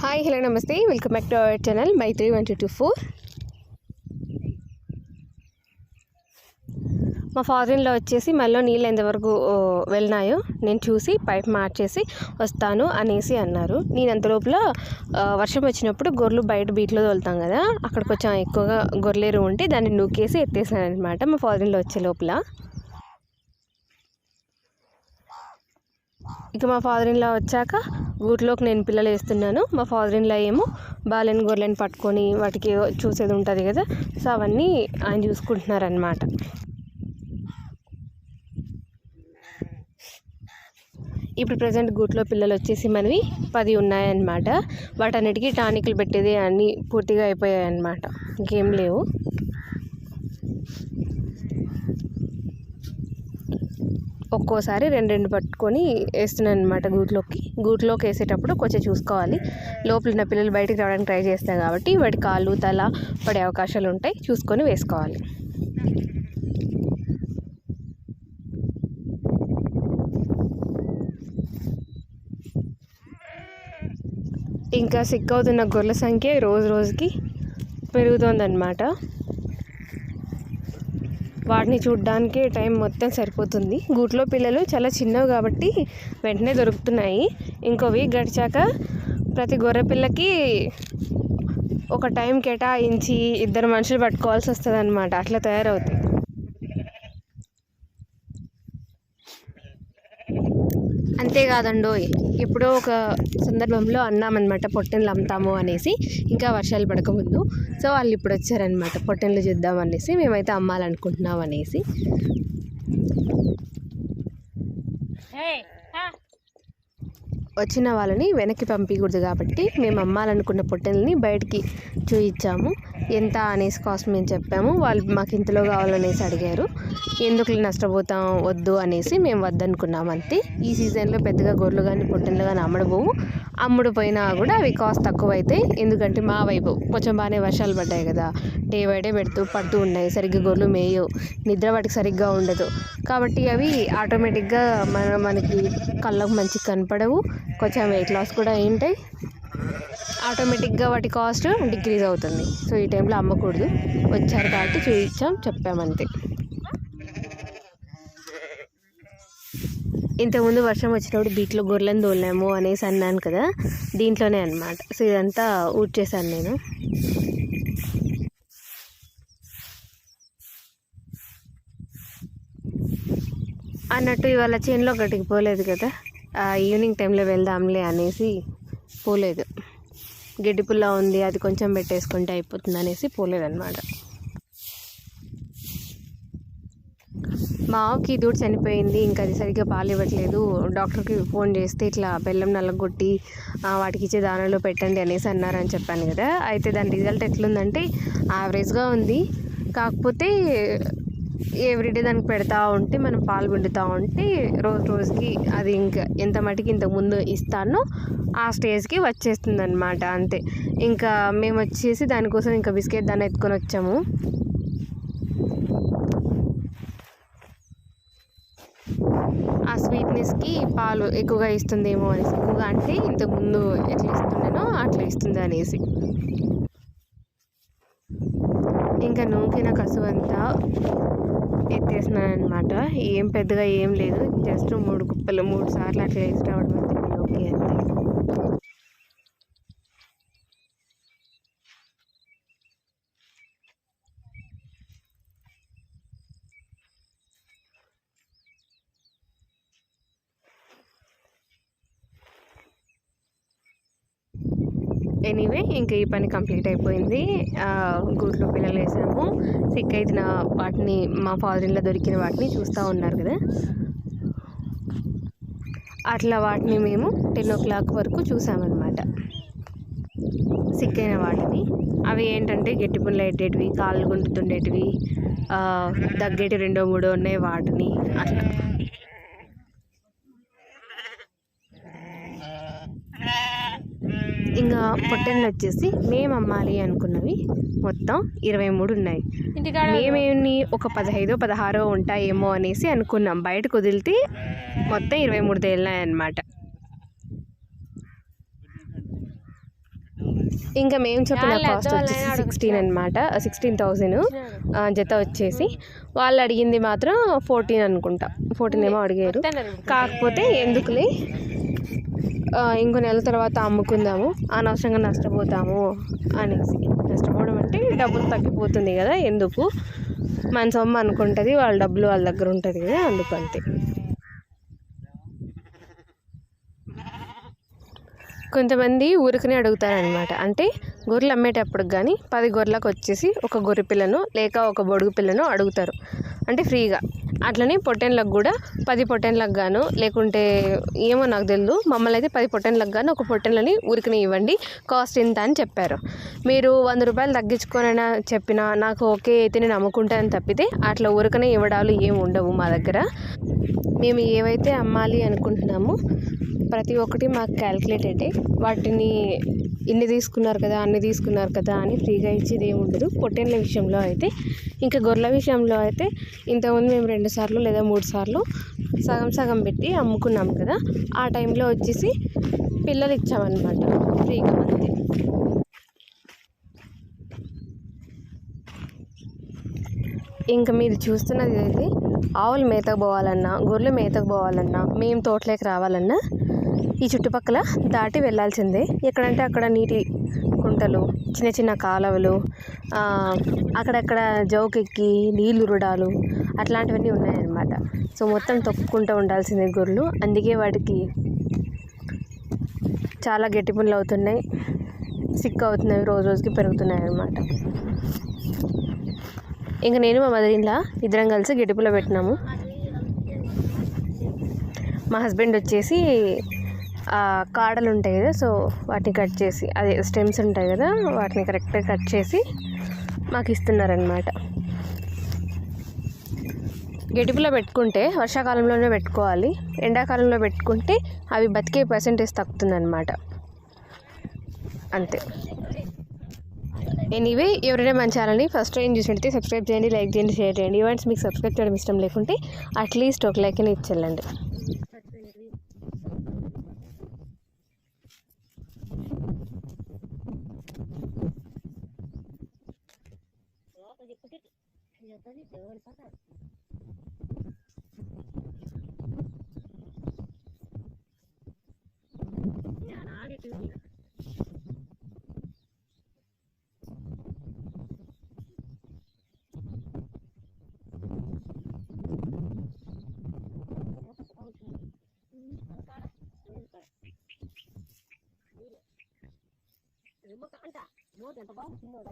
Hi hello నమస్తే. Welcome back to our channel my three one two two four. మా ఫాదర్లో వచ్చేసి మళ్ళీ నీళ్ళు ఎంతవరకు వెళ్ళినాయో నేను చూసి పైప్ మార్చేసి వస్తాను అనేసి అన్నారు. నేను అంత లోపల వర్షం వచ్చినప్పుడు గొర్రెలు బయట బీట్లో తోలుతాం కదా అక్కడ కొంచెం ఎక్కువగా గొర్రెలు ఉంటే దాన్ని నూకేసి ఎత్తేసాను అనమాట మా ఫాదర్లో వచ్చే లోపల. ఇక మా ఫాదర్ ఇన్లా వచ్చాక గూట్లోకి నేను పిల్లలు వేస్తున్నాను. మా ఫాదర్ ఇన్లా ఏమో బాలని గొర్రెలను పట్టుకొని వాటికి చూసేది ఉంటుంది కదా. సో అవన్నీ ఆయన చూసుకుంటున్నారనమాట ఇప్పుడు ప్రజెంట్ గూట్లో పిల్లలు వచ్చేసి మనవి పది ఉన్నాయన్నమాట. వాటన్నిటికీ టానిక్లు పెట్టేది అన్నీ పూర్తిగా అయిపోయాయి అన్నమాట ఇంకేం లేవు. ఒక్కోసారి రెండు రెండు పట్టుకొని వేస్తున్నాను అనమాట గూట్లోకి. గూట్లోకి వేసేటప్పుడు కొంచెం చూసుకోవాలి. లోపల ఉన్న పిల్లలు బయటికి రావడానికి ట్రై చేస్తాయి కాబట్టి వాటి కాళ్ళు తల పడే అవకాశాలు ఉంటాయి. చూసుకొని వేసుకోవాలి. ఇంకా సిక్ అవుతున్న గొర్రెల సంఖ్య రోజు రోజుకి పెరుగుతోందన్నమాట. వాటిని చూడడానికి టైం మొత్తం సరిపోతుంది. గూట్లో పిల్లలు చాలా చిన్నవి కాబట్టి వెంటనే దొరుకుతున్నాయి. ఇంకో వీక్ గడిచాక ప్రతి గొర్రె పిల్లకి ఒక టైం కేటాయించి ఇద్దరు మనుషులు పట్టుకోవాల్సి వస్తుంది అనమాట అట్లా తయారవుతాయి. అంతేకాదండోయ్. ఎప్పుడో ఒక సందర్భంలో అన్నామన్నమాట పొట్టెన్లు అమ్ముతాము అనేసి. ఇంకా వర్షాలు పడకముందు. సో వాళ్ళు ఇప్పుడు వచ్చారనమాట పొట్టెన్లు చూద్దాం అనేసి. మేమైతే అమ్మాలనుకుంటున్నాం అనేసి. వచ్చిన వాళ్ళని వెనక్కి పంపించకూడదు కాబట్టి మేము అమ్మాలనుకున్న పొట్టెల్ని బయటికి చూయించాము. ఎంత అనేసి కాస్ట్ మేము చెప్పాము. వాళ్ళు మాకు ఇంతలో కావాలనేసి అడిగారు. ఎందుకు నష్టపోతాం? వద్దు అనేసి మేము వద్దనుకున్నాం అంతే. ఈ సీజన్లో పెద్దగా గొర్రెలు కానీ పుట్టినలు కానీ అమ్మడబోవు. అమ్ముడుపోయినా కూడా అవి కాస్ట్ తక్కువ అవుతాయి ఎందుకంటే మా వైపు కొంచెం బాగానే వర్షాలు పడ్డాయి కదా. డే బై డే పెడుతూ పడుతూ ఉన్నాయి. సరిగ్గా గొర్రెలు మేయవు. నిద్ర వాటికి సరిగ్గా ఉండదు. కాబట్టి అవి ఆటోమేటిక్గా మన మనకి కళ్ళకు మంచిగా కనపడవు. కొంచెం వెయిట్ లాస్ కూడా ఏంటాయి ఆటోమేటిక్గా వాటి కాస్ట్ డిక్రీజ్ అవుతుంది. సో ఈ టైంలో అమ్మకూడదు. వచ్చారు కాబట్టి చూపించాం చెప్పామంతే ఇంతకుముందు వర్షం వచ్చినప్పుడు బీట్లో గొర్రెలను తోలాము అనేసి అన్నాను కదా దీంట్లోనే అనమాట సో ఇదంతా ఊడ్చేసాను నేను. అన్నట్టు ఇవాళ చేనులో గట్టికి పోలేదు కదా ఈవినింగ్ టైంలో వెళ్దాంలే అనేసి పోలేదు. గడ్డి పుల్ల ఉంది అది కొంచెం పెట్టేసుకుంటే అయిపోతుంది అనేసి పోలేదన్నమాట. మా ఆవుకి దూడు చనిపోయింది ఇంకా అది సరిగ్గా పాలు ఇవ్వట్లేదు డాక్టర్కి ఫోన్ చేస్తే ఇట్లా బెల్లం నల్లగొట్టి వాటికి ఇచ్చే దానిలో పెట్టండి అనేసి అన్నారని చెప్పాను కదా. అయితే దాని రిజల్ట్ ఎట్లుందంటే యావరేజ్గా ఉంది. కాకపోతే ఎవ్రీడే దానికి పెడతా ఉంటే మనం పాలు పిండుతూ ఉంటే రోజు రోజుకి అది ఇంకా ఎంత మటుకి ఇంతకు ముందు ఇస్తానో ఆ స్టేజ్కి వచ్చేస్తుంది అనమాట అంతే. ఇంకా మేము వచ్చేసి దానికోసం ఇంకా బిస్కెట్ దాన్ని ఎత్తుకొని వచ్చాము. ఆ స్వీట్నెస్కి పాలు ఎక్కువగా ఇస్తుందేమో అనేసి ఎక్కువగా అంటే ఇంతకుముందు ఎట్లా ఇస్తుండేనో అట్లా ఇస్తుంది అనేసి. ఇంకా నూకిన కసువంతా ఎత్తేసినాను అనమాట ఏం పెద్దగా ఏం లేదు. జస్ట్ మూడు కుప్పలు మూడు సార్లు అట్లా వేసి రావడం అంతే ఓకే అంతే ఎనీవే ఇంకా ఈ పని కంప్లీట్ అయిపోయింది. గూట్లో పిల్లలు వేసాము. సిక్ అయిన వాటిని మా ఫాదర్ ఇంట్లో దొరికిన వాటిని చూస్తూ ఉన్నారు కదా. అట్లా వాటిని మేము టెన్ ఓ క్లాక్ వరకు చూసామన్నమాట. సిక్ అయిన వాటిని. అవి ఏంటంటే గట్టి పుల్ల ఎట్టేటివి కాళ్ళు గుంటుతుండేటివి దగ్గేటి రెండో మూడో ఉన్నాయి వాటిని. అట్లా. ఇంకా పొట్టెళ్ళు వచ్చేసి మేము అమ్మాలి అనుకున్నవి మొత్తం ఇరవై మూడు ఉన్నాయి. మేమేమి ఒక పదహైదో పదహారో ఉంటాయేమో అనేసి అనుకున్నాం. బయటకు వదిలితే మొత్తం ఇరవై మూడు తేలినాయి అన్నమాట ఇంకా మేము చెప్పిన కాస్ట్ వచ్చేసి సిక్స్టీన్ అనమాట సిక్స్టీన్ థౌజండ్ జత వచ్చేసి వాళ్ళు అడిగింది మాత్రం ఫోర్టీన్ అనుకుంటా. ఫోర్టీన్ ఏమో అడిగారు. కాకపోతే ఎందుకులే? ఇంకో నెల తర్వాత అమ్ముకుందాము. అనవసరంగా నష్టపోతాము అనేసి. నష్టపోవడం అంటే డబ్బులు తగ్గిపోతుంది కదా ఎందుకు? మన సొమ్ము అనుకుంటుంది వాళ్ళ డబ్బులు వాళ్ళ దగ్గర ఉంటుంది కదా అందుకు అంతే. కొంతమంది ఊరికనే అడుగుతారనమాట అంటే గొర్రెలు అమ్మేటప్పుడు కానీ పది గొర్రెలకు వచ్చేసి ఒక గొర్రె పిల్లను లేక ఒక బొడుగు పిల్లను అడుగుతారు. అంటే ఫ్రీగా. అట్లనే పొట్టెన్లకు కూడా పది పొట్టెన్లకు గాను లేకుంటే ఏమో నాకు తెలియదు మమ్మల్ని అయితే పది పొట్టెన్లకు గాను ఒక పొట్టెన్లని ఊరికనే ఇవ్వండి. కాస్ట్ ఇంత అని చెప్పారు. మీరు వంద రూపాయలు తగ్గించుకోనైనా చెప్పినా నాకు ఓకే అయితే నేను అమ్ముకుంటానని తప్పితే అట్లా ఉరికనే ఇవ్వడాలు ఏమి ఉండవు మా దగ్గర. మేము ఏవైతే అమ్మాలి అనుకుంటున్నామో ప్రతి ఒక్కటి మాకు క్యాల్కులేటెడే వాటిని ఇన్ని తీసుకున్నారు కదా అన్ని తీసుకున్నారు కదా అని ఫ్రీగా ఇచ్చేది ఏమి ఉండదు. పొట్టెన్ల విషయంలో అయితే ఇంకా గొర్రెల విషయంలో అయితే ఇంతకుముందు మేము రెండు సార్లు లేదా మూడు సార్లు సగం సగం పెట్టి అమ్ముకున్నాం కదా ఆ టైంలో వచ్చేసి పిల్లలు ఇచ్చామన్నమాట. ఫ్రీగా అంతే. ఇంకా మీరు చూస్తున్నది అయితే ఆవులు మేతకు పోవాలన్నా గొర్రెలు మేతకు పోవాలన్నా మేము తోటలోకి రావాలన్నా ఈ చుట్టుపక్కల దాటి వెళ్ళాల్సిందే. ఎక్కడంటే అక్కడ నీటి కుంటలు చిన్న చిన్న కాలువలు అక్కడక్కడ జౌకెక్కి నీళ్ళు రుడాలు అట్లాంటివన్నీ ఉన్నాయన్నమాట. సో మొత్తం తొక్కుకుంటూ ఉండాల్సిందే గొర్రెలు. అందుకే వాటికి చాలా గట్టి పనులు అవుతున్నాయి సిక్ అవుతున్నాయి రోజు రోజుకి పెరుగుతున్నాయి అన్నమాట ఇంకా నేను మా మదరింట్లో ఇద్దరం కలిసి గెటుపులో పెట్టినాము. మా హస్బెండ్ వచ్చేసి కాడలు ఉంటాయి కదా సో వాటిని కట్ చేసి అదే స్టెమ్స్ ఉంటాయి కదా వాటిని కరెక్ట్గా కట్ చేసి మాకు ఇస్తున్నారనమాట గెడుపులో పెట్టుకుంటే వర్షాకాలంలోనే పెట్టుకోవాలి. ఎండాకాలంలో పెట్టుకుంటే అవి బతికే పర్సెంటేజ్ తగ్గుతుందన్నమాట అంతే. ఎనీవే ఎవరైనా మన ఛానల్ని ఫస్ట్ టైం చూసినట్టే సబ్స్క్రైబ్ చేయండి లైక్ చేయండి షేర్ చేయండి. ఈవెంట్స్ మీకు సబ్స్క్రైబ్ చేయడం ఇష్టం లేకుంటే అట్లీస్ట్ ఒక లైక్ అని ఇచ్చేళ్ళండి. ರಿಮೋಟ್ ಅಂತ ನೋಡ್ರಿ ಬಾ ತಿನ್ನೋದ